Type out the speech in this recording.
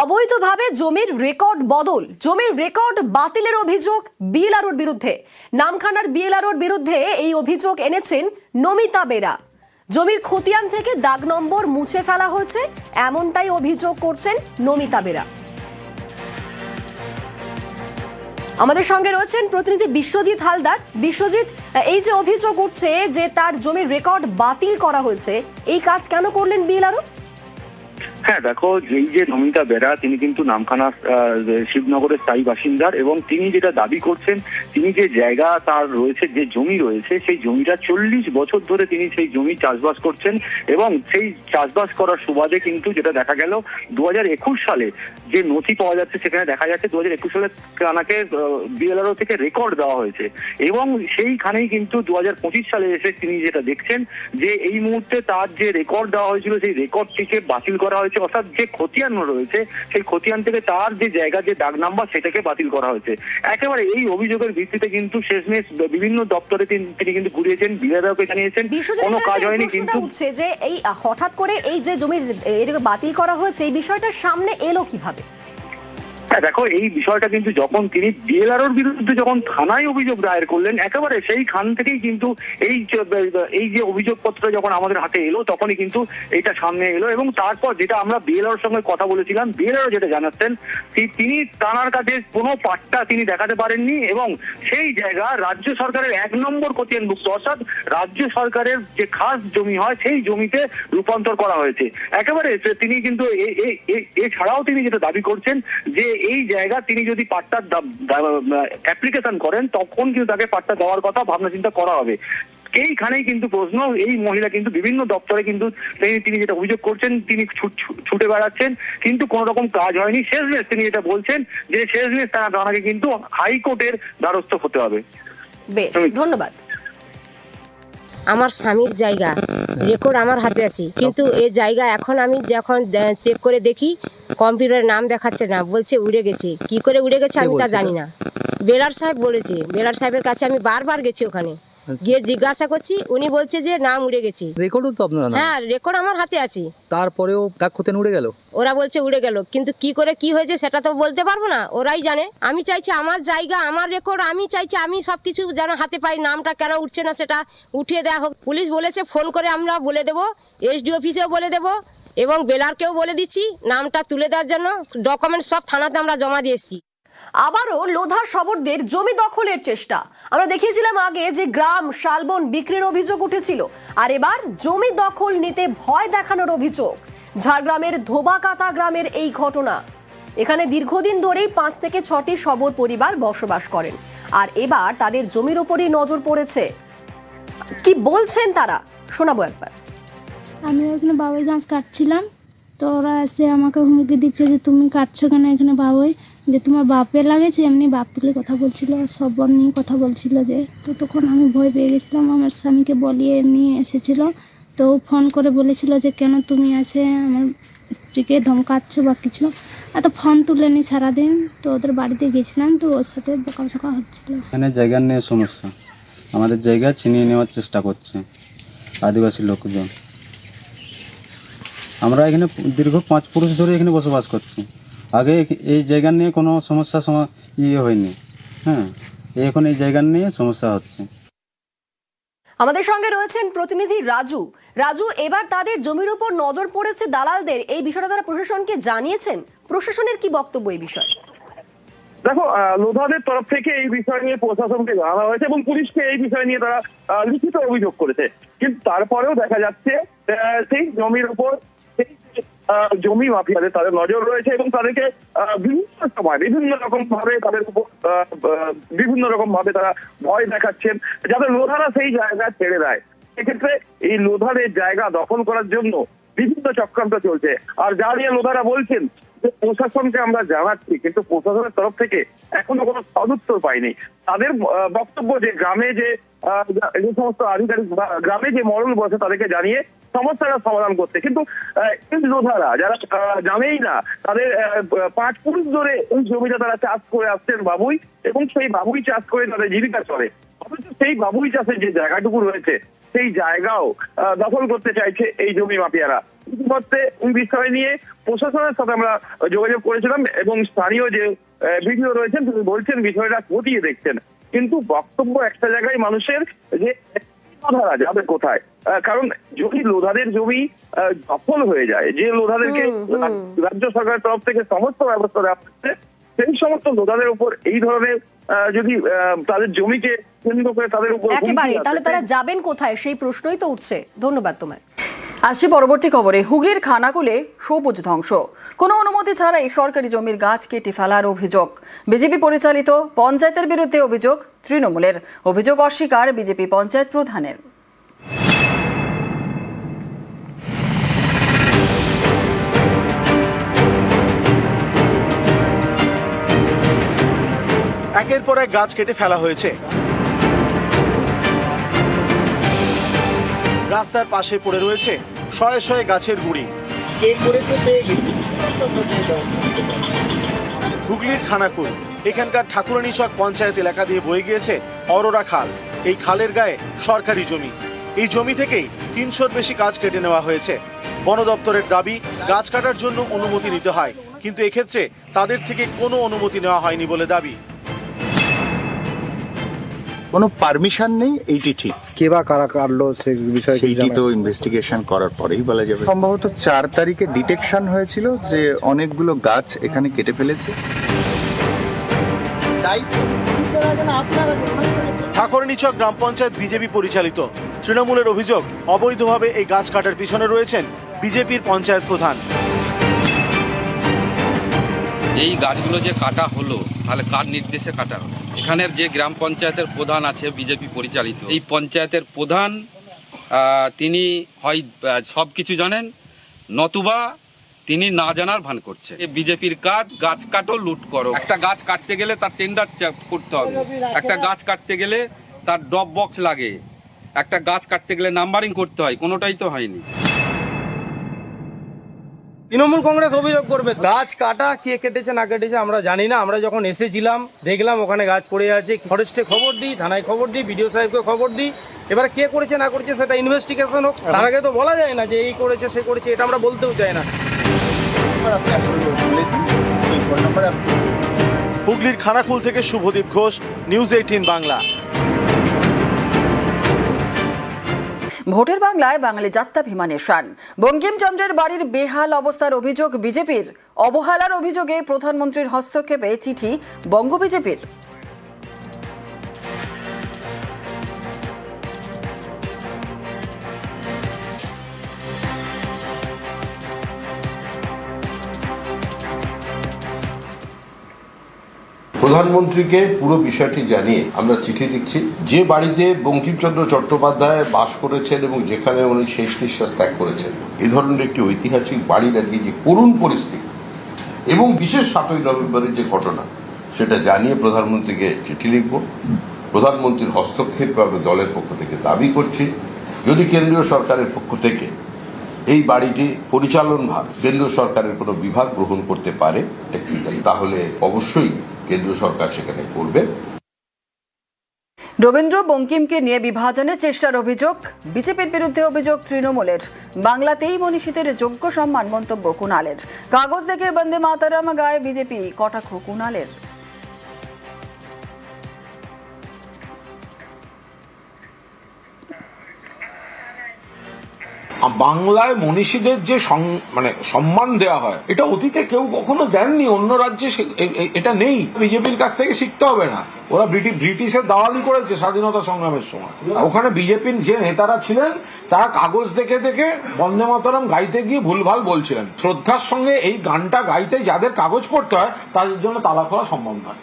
অবৈধভাবে জমির রেকর্ড বদল। জমির রেকর্ড বাতিলের অভিযোগ বিএলআরওর বিরুদ্ধে। নামখানার বিএলআরওর বিরুদ্ধে এই অভিযোগ এনেছেন নমিতা বেরা। জমির খতিয়ান থেকে দাগ নম্বর মুছে ফেলা হয়েছে, এমনটাই অভিযোগ করছেন নমিতা বেরা। আমাদের সঙ্গে রয়েছেন প্রতিনিধি বিশ্বজিৎ হালদার। বিশ্বজিৎ, এই যে অভিযোগ উঠছে যে তার জমির রেকর্ড বাতিল করা হয়েছে, এই কাজ কেন করলেন বিএলআরও? হ্যাঁ দেখো এই যে নমিতা বেরা তিনি কিন্তু নামখানা শিবনগরের স্থায়ী বাসিন্দার এবং তিনি যেটা দাবি করছেন, তিনি যে জায়গা তার রয়েছে, যে জমি রয়েছে, সেই জমিটা চল্লিশ বছর ধরে তিনি সেই জমি চাষবাস করছেন এবং সেই চাষবাস করার সুবাদে কিন্তু যেটা দেখা গেল দু হাজার একুশ সালে যে নথি পাওয়া যাচ্ছে, সেখানে দেখা যাচ্ছে দু হাজার একুশ সালে তানাকে বিএলআরও থেকে রেকর্ড দেওয়া হয়েছে এবং সেইখানেই কিন্তু দু হাজার পঁচিশ সালে এসে তিনি যেটা দেখছেন, যে এই মুহূর্তে তার যে রেকর্ড দেওয়া হয়েছিল, সেই রেকর্ডটিকে বাতিল করা হয়েছে। অর্থাৎ যে খতিয়ান রয়েছে সেই খতিয়ান থেকে তার যে জায়গা যে ডাক নাম্বার সেটাকে বাতিল করা হয়েছে। একেবারে এই অভিযোগের ভিত্তিতে কিন্তু শেষমেশ বিভিন্ন দপ্তরে তিনি কিন্তু ঘুরিয়েছেন বিধায়ককে জানিয়েছেন কোনো কাজ হয়নি কিন্তু যে এই হঠাৎ করে এই যে জমির এটাকে বাতিল করা হয়েছে এই বিষয়টা সামনে এলো কীভাবে? হ্যাঁ দেখো, এই বিষয়টা কিন্তু যখন তিনি বিএলআরওর বিরুদ্ধে যখন থানায় অভিযোগ দায়ের করলেন, একেবারে সেই খান থেকেই কিন্তু এই এই যে অভিযোগপত্র যখন আমাদের হাতে এলো, তখনই কিন্তু এটা সামনে এলো এবং তারপর যেটা আমরা বিএলআর সঙ্গে কথা বলেছিলাম বিএলআর যেটা জানাচ্ছেন তিনি তানার কাছে কোনো পাট্টা তিনি দেখাতে পারেননি এবং সেই জায়গা রাজ্য সরকারের এক নম্বর খতিয়ানভুক্ত অর্থাৎ রাজ্য সরকারের যে খাস জমি হয়, সেই জমিতে রূপান্তর করা হয়েছে। একেবারে তিনি কিন্তু এছাড়াও তিনি যেটা দাবি করছেন যে এই জায়গা তিনি যদি পাট্টার অ্যাপ্লিকেশন করেন তখন কিন্তু তাকে পাট্টা দেওয়ার কথা ভাবনা চিন্তা করা হবে। এইখানেই কিন্তু প্রশ্ন এই মহিলা কিন্তু বিভিন্ন দপ্তরে কিন্তু তিনি তিনি যেটা অভিযোগ করছেন তিনি ছুট- বেড়াচ্ছেন কিন্তু কোনো রকম কাজ হয়নি। শেষমেশ তিনি যেটা বলছেন যে শেষমেশ তারা তাকে কিন্তু হাইকোর্টের দ্বারস্থ হতে হবে। বেশ ধন্যবাদ। আমার স্বামীর জায়গা। রেকর্ড আমার হাতে আছে। কিন্তু এ জায়গা এখন আমি যখন চেক করে দেখি কম্পিউটারে নাম দেখাচ্ছে না বলছে উড়ে গেছে। কি করে উড়ে গেছে আমি তা জানি না। বেলার সাহেব বলেছে। বেলার সাহেবের কাছে আমি বারবার গেছি ওখানে। গিয়ে জিজ্ঞাসা করছি উনি বলছে যে নাম উড়ে গেছে। রেকর্ডও তো আপনারা হ্যাঁ রেকর্ড আমার হাতে আছে। তারপরেও ডাক খতেন উড়ে গেল? ওরা বলছে উড়ে গেল কিন্তু কি করে কি হয়েছে সেটা তো বলতে পারব না ওরাই জানে। আমি চাইছি আমার জায়গা আমার রেকর্ড আমি চাইছি আমি সব কিছু যেন হাতে পাই নামটা কেন উঠছে না সেটা উঠিয়ে দেওয়া হোক। পুলিশ বলেছে ফোন করে আমরা বলে দেবো এসডি অফিসেও বলে দেবো এবং বেলারকেও বলে দিচ্ছি নামটা তুলে দেওয়ার জন্য ডকুমেন্ট সব থানাতে আমরা জমা দিয়ে এসেছি। আবারও লোধা শবরদের জমি দখলের চেষ্টা। আমরা দেখিয়েছিলাম আগে যে গ্রাম শালবন বিক্রির অভিযোগ উঠেছিল, আর এবার জমি দখল নিতে ভয় দেখানোর অভিযোগ। ঝাড়গ্রামের ধোবাকাতা গ্রামের এই ঘটনা। এখানে দীর্ঘদিন ধরেই পাঁচ থেকে ছটি শবর পরিবার বসবাস করেন, আর এবার তাদের জমির ওপরই নজর পড়েছে। কি বলছেন তারা? শোনাবো একবার। আমি ওখানে বাবুই গাছ কাটছিলাম, তো ওরা এসে আমাকে হুমকি দিচ্ছে যে, তুমি কাটছো কেন এখানে বাবুই? যে তোমার বাপে লাগেছে, এমনি বাপ তুলে কথা বলছিল সব নিয়ে কথা বলছিল যে, তো তখন আমি ভয় পেয়ে গেছিলাম। আমার স্বামীকে বলিয়ে নিয়ে এসেছিল। তো ফোন করে বলেছিল যে, কেন তুমি আছে আমার স্ত্রীকে ধমকাচ্ছ বা কিছু? এত ফোন তুলেনি সারাদিন। তো ওদের বাড়িতে গেছিলাম, তো ওর সাথে বোকা বোকা হচ্ছিল। এখানে জায়গা নিয়ে সমস্যা। আমাদের জায়গা ছিনিয়ে নেওয়ার চেষ্টা করছে আদিবাসী লোকজন। আমরা এখানে দীর্ঘ পাঁচ পুরুষ ধরে এখানে বসবাস করছি। আগে এই জায়গা নিয়ে কোনো সমস্যা ইয়ে হয়নি। হ্যাঁ এখন এই জায়গা নিয়ে সমস্যা হচ্ছে। আমাদের সঙ্গে রয়েছেন প্রতিনিধি রাজু। রাজু এবার তাদের জমির উপর নজর পড়েছে দালালদের। এই বিষয়টা তারা প্রশাসনকে জানিয়েছেন। প্রশাসনের কি বক্তব্য এই বিষয়ে? দেখো আহ, লোধাদের তরফ থেকে এই বিষয় নিয়ে প্রশাসনকে জানানো হয়েছে এবং পুলিশকে এই বিষয় নিয়ে তারা লিখিত অভিযোগ করেছে। কিন্তু তারপরেও দেখা যাচ্ছে সেই জমির উপর জমি মাফিয়াদের তাদের নজর রয়েছে এবং তাদেরকে বিভিন্ন সময়, বিভিন্ন রকম ভাবে তাদের উপর বিভিন্ন রকম ভাবে তারা ভয় দেখাচ্ছেন, যাতে লোধারা সেই জায়গা ছেড়ে দেয়। সেক্ষেত্রে এই লোধারের জায়গা দখল করার জন্য বিভিন্ন চক্রান্ত চলছে। আর যা নিয়ে লোধারা বলছেন যে প্রশাসনকে আমরা জানাচ্ছি, কিন্তু প্রশাসনের তরফ থেকে এখনও কোনো সদুত্তর পাইনি। তাদের বক্তব্য যে গ্রামে যে যে সমস্ত আধিকারিক গ্রামে যে মরল বসে তাদেরকে জানিয়ে সমস্যাটা সমাধান করতে কিন্তু লোধারা যারা জানেই না, তাদের পাঁচ পুরুষ ধরে এই জমিটা তারা চাষ করে আসছেন বাবুই এবং সেই বাবুই চাষ করে তাদের জীবিকা চলে। অথচ সেই বাবুই চাষের যে জায়গাটুকু রয়েছে, সেই জায়গাও দখল করতে চাইছে এই জমি মাফিয়ারা। ইতিমধ্যে এই বিষয় নিয়ে প্রশাসনের সাথে আমরা যোগাযোগ করেছিলাম এবং স্থানীয় যে ভিডিও রয়েছেন তিনি বলছেন বিষয়টা খতিয়ে দেখছেন। কিন্তু বক্তব্য একটা জায়গায় মানুষের যে লোধারা যাবে কোথায়। কারণ যদি লোধাদের জমি দখল হয়ে যায় যে লোধাদেরকে রাজ্য সরকারের তরফ থেকে সমস্ত ব্যবস্থা দেওয়া হচ্ছে সেই সমস্ত লোধাদের উপর এই ধরনের আহ, যদি আহ, তাদের জমিকে কেন্দ্র করে তাদের উপর একেবারে তাহলে তারা যাবেন কোথায়? সেই প্রশ্নই তো উঠছে। ধন্যবাদ তোমায়। আসছে পরবর্তী খবরে। হুগলির খানাকুলে সবুজ ধ্বংস। কোনো অনুমতি ছাড়াই সরকারি জমির গাছ কেটে ফেলার অভিযোগ। বিজেপি পরিচালিত পঞ্চায়েতের বিরুদ্ধে অভিযোগ তৃণমূলের। অভিযোগ অস্বীকার বিজেপি পঞ্চায়েত প্রধানের। একের পর এক গাছ কেটে ফেলা হয়েছে। রাস্তার পাশে পড়ে রয়েছে শয়ে শয়ে গাছের গুড়ি। হুগলির খানাকুল। এখানকার ঠাকুরানীচক পঞ্চায়েত এলাকা দিয়ে বয়ে গিয়েছে অরোরা খাল। এই খালের গায়ে সরকারি জমি। এই জমি থেকেই তিনশোর বেশি গাছ কেটে নেওয়া হয়েছে। বন দপ্তরের দাবি গাছ কাটার জন্য অনুমতি নিতে হয়। কিন্তু এক্ষেত্রে তাদের থেকে কোনো অনুমতি নেওয়া হয়নি বলে দাবি। কোনো পারমিশন নেই এইটি ঠিক। কে বা কারা কাটলো সে বিষয়ে কি সেইটি? তো ইনভেস্টিগেশন করার পরেই বলা যাবে। সম্ভবত চার তারিখে ডিটেকশন হয়েছিল যে অনেকগুলো গাছ এখানে কেটে ফেলেছে। ঠাকুরনিচক গ্রাম পঞ্চায়েত বিজেপি পরিচালিত। তৃণমূলের অভিযোগ অবৈধভাবে এই গাছ কাটার পিছনে রয়েছেন বিজেপির পঞ্চায়েত প্রধান। এই গাছগুলো যে কাটা হলো তাহলে কার নির্দেশে কাটা হলো? এখানের যে গ্রাম পঞ্চায়েতের প্রধান আছে বিজেপি পরিচালিত, এই পঞ্চায়েতের প্রধান তিনি হয় সব কিছু জানেন, নতুবা তিনি না জানার ভান করছে। বিজেপির কাজ, গাছ কাটো, লুট করো। একটা গাছ কাটতে গেলে তার টেন্ডার করতে হবে। একটা গাছ কাটতে গেলে তার ড্রপ বক্স লাগে। একটা গাছ কাটতে গেলে নাম্বারিং করতে হয়, কোনোটাই তো হয়নি। তৃণমূল কংগ্রেস অভিযোগ করবে। গাছ কাটা কে কেটেছে না কেটেছে আমরা জানি না। আমরা যখন এসেছিলাম দেখলাম ওখানে গাছ পড়ে আছে। ফরেস্টে খবর দিই থানায় খবর দিই বিডিও সাহেবকে খবর দিই। এবার কে করেছে না করেছে সেটা ইনভেস্টিগেশন হোক। তার আগে তো বলা যায় না যে এই করেছে সে করেছে এটা আমরা বলতেও চাই না। হুগলির খানাকুল থেকে শুভদীপ ঘোষ নিউজ এইটিন বাংলা। ভোটের বাংলায় বাঙালি যাত্রাভিমানে শান বঙ্কিমচন্দ্রের বাড়ির বেহাল অবস্থার অভিযোগ বিজেপির। অবহেলার অভিযোগে প্রধানমন্ত্রীর হস্তক্ষেপে চিঠি বঙ্গ বিজেপির। প্রধানমন্ত্রীকে পুরো বিষয়টি জানিয়ে আমরা চিঠি দিচ্ছি। যে বাড়িতে বঙ্কিমচন্দ্র চট্টোপাধ্যায় বাস করেছেন এবং যেখানে উনি শেষ নিঃশ্বাস ত্যাগ করেছেন, এ ধরনের একটি ঐতিহাসিক বাড়ির আজকে যে করুণ পরিস্থিতি এবং বিশেষ সাতই নভেম্বরের যে ঘটনা, সেটা জানিয়ে প্রধানমন্ত্রীকে চিঠি লিখব। প্রধানমন্ত্রীর হস্তক্ষেপ পাবে দলের পক্ষ থেকে দাবি করছি, যদি কেন্দ্রীয় সরকারের পক্ষ থেকে এই বাড়িটি পরিচালনভার কেন্দ্রীয় সরকারের কোনো বিভাগ গ্রহণ করতে পারে, তাহলে অবশ্যই কেন্দ্রীয় সরকার সেখানে করবে। রবীন্দ্র বঙ্কিমকে নিয়ে বিভাজনের চেষ্টার অভিযোগ, বিজেপির বিরুদ্ধে অভিযোগ তৃণমূলের। বাংলাতেই মনীষীদের যোগ্য সম্মান মন্তব্য কুণালের। কাগজ দেখে বন্দে মাতারাম, গায়ে বিজেপি কটাক্ষ কুণালের। বাংলায় মনীষীদের যে মানে সম্মান দেওয়া হয়, এটা অতীতে কেউ কখনো দেননি, অন্য রাজ্যে এটা নেই। বিজেপির কাছ থেকে শিখতে হবে না। ওরা ব্রিটি- ব্রিটিশের দালালি করেছে স্বাধীনতা সংগ্রামের সময়। ওখানে বিজেপির যে নেতারা ছিলেন, তারা কাগজ দেখে দেখে বন্দে মাতরম গাইতে গিয়ে ভুলভাল বলছিলেন। শ্রদ্ধার সঙ্গে এই গানটা গাইতে যাদের কাগজ পড়তে হয়, তাদের জন্য তালা খোলা সম্ভব নয়।